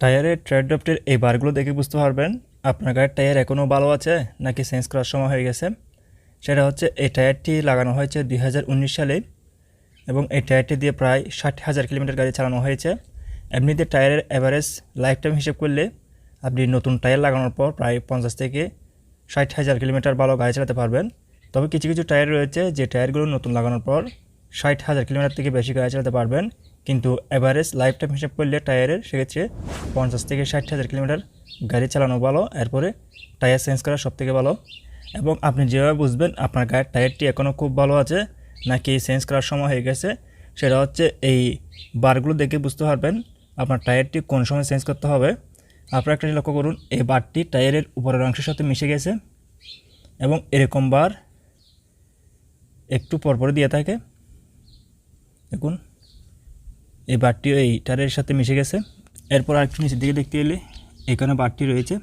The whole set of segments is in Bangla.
টায়ারের ট্রেড ড্রাফটের এই বারগুলো দেখে বুঝতে পারবেন, আপনার গাড়ির টায়ার এখনও ভালো আছে নাকি চেঞ্জ করার সময় হয়ে গেছে। সেটা হচ্ছে এই টায়ারটি লাগানো হয়েছে দুই হাজার উনিশ সালে এবং এই টায়ারটি দিয়ে প্রায় ষাট হাজার কিলোমিটার গাড়ি চালানো হয়েছে। এমনিতে টায়ারের অ্যাভারেজ লাইফ টাইম হিসেব করলে আপনি নতুন টায়ার লাগানোর পর প্রায় পঞ্চাশ থেকে ষাট হাজার কিলোমিটার ভালো গাড়ি চালাতে পারবেন। তবে কিছু কিছু টায়ার রয়েছে যে টায়ারগুলো নতুন লাগানোর পর ষাট হাজার কিলোমিটার থেকে বেশি গাড়ি চালাতে পারবেন। কিন্তু অ্যাভারেজ লাইফ টাইম হিসাব করলে টায়ারের সেক্ষেত্রে পঞ্চাশ থেকে ষাট হাজার কিলোমিটার গাড়ি চালানো ভালো, এরপরে টায়ার চেঞ্জ করা সব থেকে ভালো। এবং আপনি যেভাবে বুঝবেন, আপনার গায়ের টায়ারটি এখনও খুব ভালো আছে, নাকি চেঞ্জ করার সময় হয়ে গেছে, সেটা হচ্ছে এই বারগুলো দেখে বুঝতে পারবেন আপনার টায়ারটি কোন সময় চেঞ্জ করতে হবে। আপনারা একটা লক্ষ্য করুন, এই বারটি টায়ারের উপরের অংশের সাথে মিশে গেছে এবং এরকম বার একটু পরপর দিয়ে থাকে। দেখুন। এই বারটি এই টায়ারের সাথে মিশে গেছে। এরপর আরেকটু নিচের দিকে দেখতে এলে এখানে বারটি রয়েছে।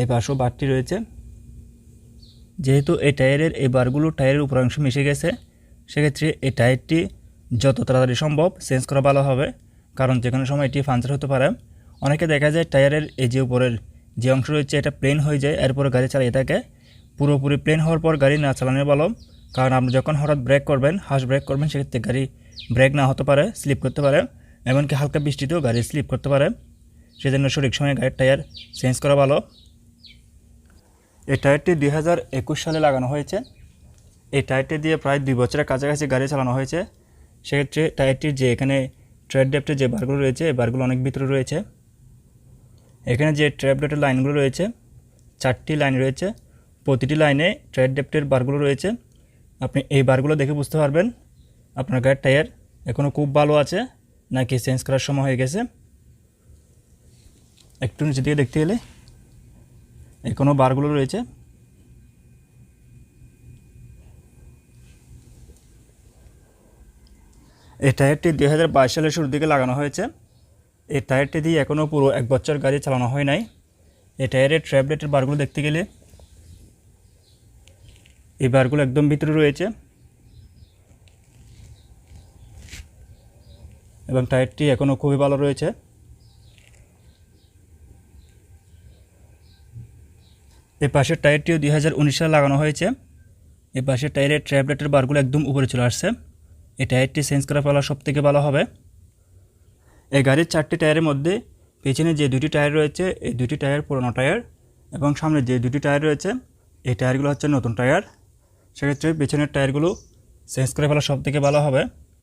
এই পাশেও বারটি রয়েছে। যেহেতু এই টায়ারের, এই বারগুলো টায়ারের উপর অংশ মিশে গেছে, সেক্ষেত্রে এই টায়ারটি যত তাড়াতাড়ি সম্ভব চেঞ্জ করা ভালো হবে, কারণ যে কোনো সময় এটি পাঞ্চার হতে পারে। অনেকে দেখা যায় টায়ারের এই যে উপরের যে অংশ রয়েছে, এটা প্লেন হয়ে যায়, এরপরে গাড়ি চালিয়ে থাকে। পুরোপুরি প্লেন হওয়ার পর গাড়ি না চালানো ভালো। কারণ আপনি যখন হঠাৎ ব্রেক করবেন হাস ব্রেক করবেন, সেক্ষেত্রে গাড়ি ব্রেক না হতে পারে স্লিপ করতে পারে। এমনকি হালকা বৃষ্টিতেও গাড়ি স্লিপ করতে পারে। সেজন্য সঠিক সময়ে গাড়ির টায়ার চেঞ্জ করা ভালো। এই টায়ারটি দুই হাজার একুশ সালে লাগানো হয়েছে। এই টায়ারটি দিয়ে প্রায় দুই বছরের কাছাকাছি গাড়ি চালানো হয়েছে। সেক্ষেত্রে টায়ারটির যে এখানে ট্রেড ডেপ্টের যে বারগুলো রয়েছে, এই বারগুলো অনেক ভিতরে রয়েছে। এখানে যে ট্র্যাপ ডেটের লাইনগুলো রয়েছে, চারটি লাইন রয়েছে। প্রতিটি লাইনে ট্রেড ডেপ্টের বারগুলো রয়েছে। আপনি এই বারগুলো দেখে বুঝতে পারবেন আপনার গায়ের টায়ার এখনও খুব ভালো আছে, নাকি চেঞ্জ করার সময় হয়ে গেছে। একটু নিচে দিকে দেখতে গেলে এখনও বারগুলো রয়েছে। এই টায়ারটি দুই হাজার বাইশ সালের শুরুর দিকে লাগানো হয়েছে। এই টায়ারটি দিয়ে এখনও পুরো এক বছর গাড়ি চালানো হয় নাই। এই টায়ারের ট্র্যাবলেটের বারগুলো দেখতে গেলে এই বারগুলো একদম ভিতরে রয়েছে। এবং টায়ারটি এখনও খুবই ভালো রয়েছে। এই পাশের টায়ারটিও দুই হাজার উনিশ সালে লাগানো হয়েছে। এই পাশের টায়ারের ট্র্যাবলেটের বারগুলো একদম উপরে চলে আসছে। এই টায়ারটি চেঞ্জ করা ফেলা সব থেকে ভালো হবে। এই গাড়ির চারটি টায়ারের মধ্যে পেছনে যে দুটি টায়ার রয়েছে, এই দুটি টায়ার পুরোনো টায়ার এবং সামনে যে দুটি টায়ার রয়েছে, এই টায়ারগুলো হচ্ছে নতুন টায়ার। সেক্ষেত্রে পেছনের টায়ারগুলো চেঞ্জ করে ফেলা সব থেকে ভালো হবে।